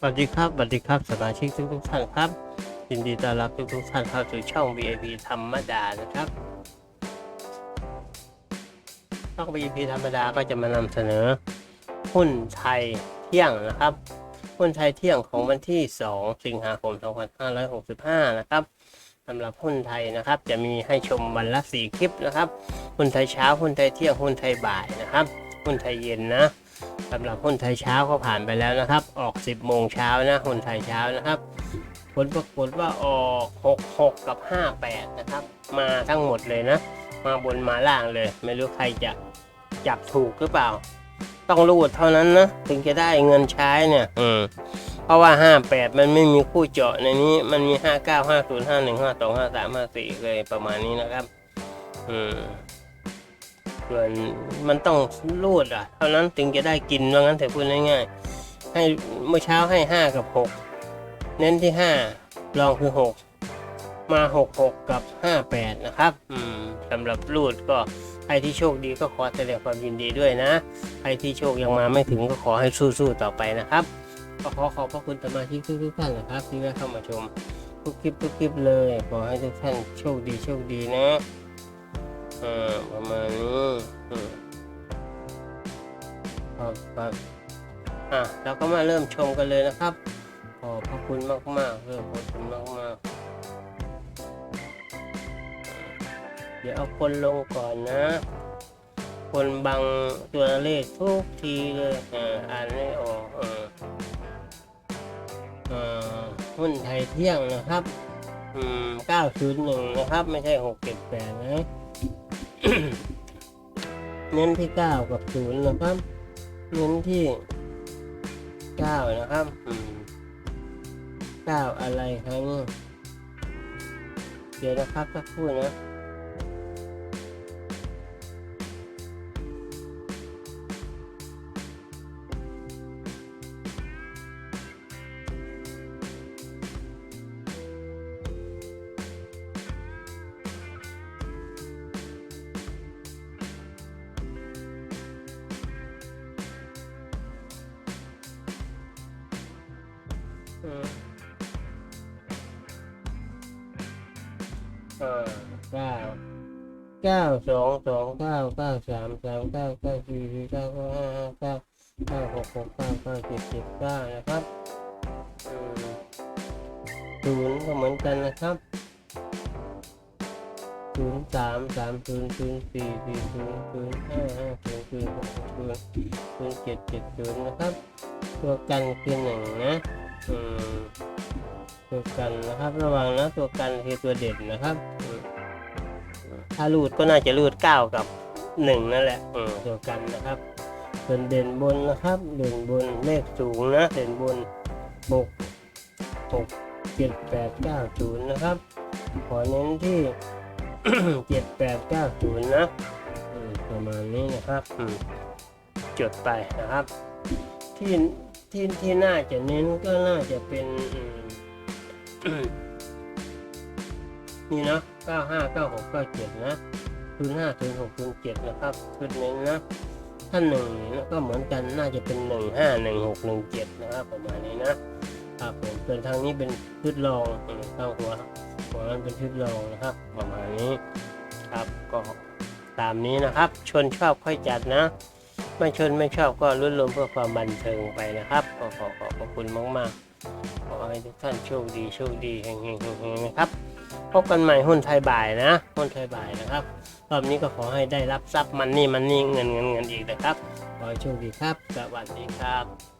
สวัสดีครับสวัสดีครับสมาชิกทุกทุกท่านครับ ยินดีต้อนรับทุกทุกท่านเข้าสู่ช่อง VIP ธรรมดานะครับช่อง VIP ธรรมดาก็จะมานำเสนอหุ้นไทยเที่ยงนะครับ หุ้นไทยเที่ยงของวันที่ 2 สิงหาคม 2565 นะครับสำหรับหุ้นไทยนะครับจะมีให้ชมวันละ 4 คลิปนะครับ หุ้นไทยเช้า หุ้นไทยเที่ยง หุ้นไทยบ่ายนะครับ หุ้นไทยเย็นนะ สำหรับหุ้นไทยเช้าก็ผ่านไปแล้วนะครับ ออก 10 โมงเช้านะหุ้นไทยเช้านะครับ ผลปรากฏว่าออก 66 กับ 58 นะครับ มาทั้งหมดเลยนะ มาบนมาล่างเลย ไม่รู้ใครจะจับถูกหรือเปล่า ต้องรูดเท่านั้นนะ ถึงจะได้เงินใช้เนี่ยอืมเพราะว่า 58 มันไม่มีคู่เจาะในนี้ มันมี 59 50 51 52 53 54เลยประมาณนี้นะครับ อืม ส่วนมันต้องรูดอะ เท่านั้นถึงจะได้กินว่างั้นแต่พูดง่ายๆให้เมื่อเช้าให้ห้ากับหกเน้นที่ห้ารองคือหกมาหกหกกับห้าแปดนะครับ อืมสำหรับรูดก็ใครที่โชคดีก็ขอแสดงความยินดีด้วยนะใครที่โชคยังมาไม่ถึงก็ขอให้สู้ๆต่อไปนะครับก็ขอขอบพระคุณสมาชิกทุกๆท่านนะครับ ที่ได้เข้ามาชมทุกคลิปทุกคลิปเลย ขอให้ทุกท่านโชคดีโชคดีนะ อ่าประมาณนี้อืมครับครับอะเราก็มาเริ่มชมกันเลยนะครับ ขอบพระคุณมากมากเริ่มขอบคุณมากมากเดี๋ยวเอาคนลงก่อนนะ คนบังตัวเลขทุกทีเลยอ่าอ่านไม่ออกอ่าอ่าหุ้นไทยเที่ยงนะครับ อืม901นะครับ ไม่ใช่678นะ เน้นที่เก้ากับศูนย์นะครับ เน้นที่เก้านะครับเก้าอะไรครับเนี่ยเดี๋ยวนะครับสักครู่นะ อ่าเก้าเก้าสองสองเก้าเก้าสามสามเก้าเก้าสี่สี่เก้าเก้าห้าห้าเก้าเก้าหกหกเก้าเก้าเจ็ดเจ็ดเก้านะครับศูนย์ก็เหมือนกันนะครับศูนย์สามสามศูนย์ศูนย์สี่สี่ศูนย์ศูนย์ห้าห้าศูนย์ศูนย์หกศูนย์ศูนย์เจ็ดเจ็ดศูนย์นะครับ ตัวกันคือหนึ่งนะ อืม ตัวกันนะครับ ระวังนะตัวกันคือตัวเด่นนะครับ ถ้ารูดก็น่าจะรูดเก้ากับหนึ่งนั่นแหละตัวกันนะครับส่วนเด่นบนนะครับเด่นบนเลขสูงนะเด่นบนหกหกเจ็ดแปดเก้าศูนย์นะครับ ขอเน้นที่เจ็ดแปดเก้าศูนย์นะประมาณนี้นะครับจดไปนะครับ ที่ที่ที่น่าจะเน้นก็น่าจะเป็น นี่นะ95 96 97นะ05 06 07นะครับชุดเน้นนะถ้าหนึ่งก็เหมือนกันน่าจะเป็น15 16 17นะครับประมาณนี้นะครับผมส่วนทางนี้เป็นชุดรองอืมข้างหัวหัวนั้นเป็นชุดรองนะครับ ประมาณนี้ครับก็ตามนี้นะครับ ชนชอบค่อยจัดนะ ไม่ชนไม่ชอบก็รุ่นรวมเพื่อความบันเทิงไปนะครับ ก็ขอขอบคุณมากๆ ขอให้ทุกท่านโชคดีโชคดีแห่งๆเฮงๆนะครับ พบกันใหม่หุ้นไทยบ่ายนะหุ้นไทยบ่ายนะครับ รอบนี้ก็ขอให้ได้รับทรัพย์มันนี่มันนี่เงินเงินเงินอีกนะครับ ขอให้โชคดีครับ สวัสดีครับ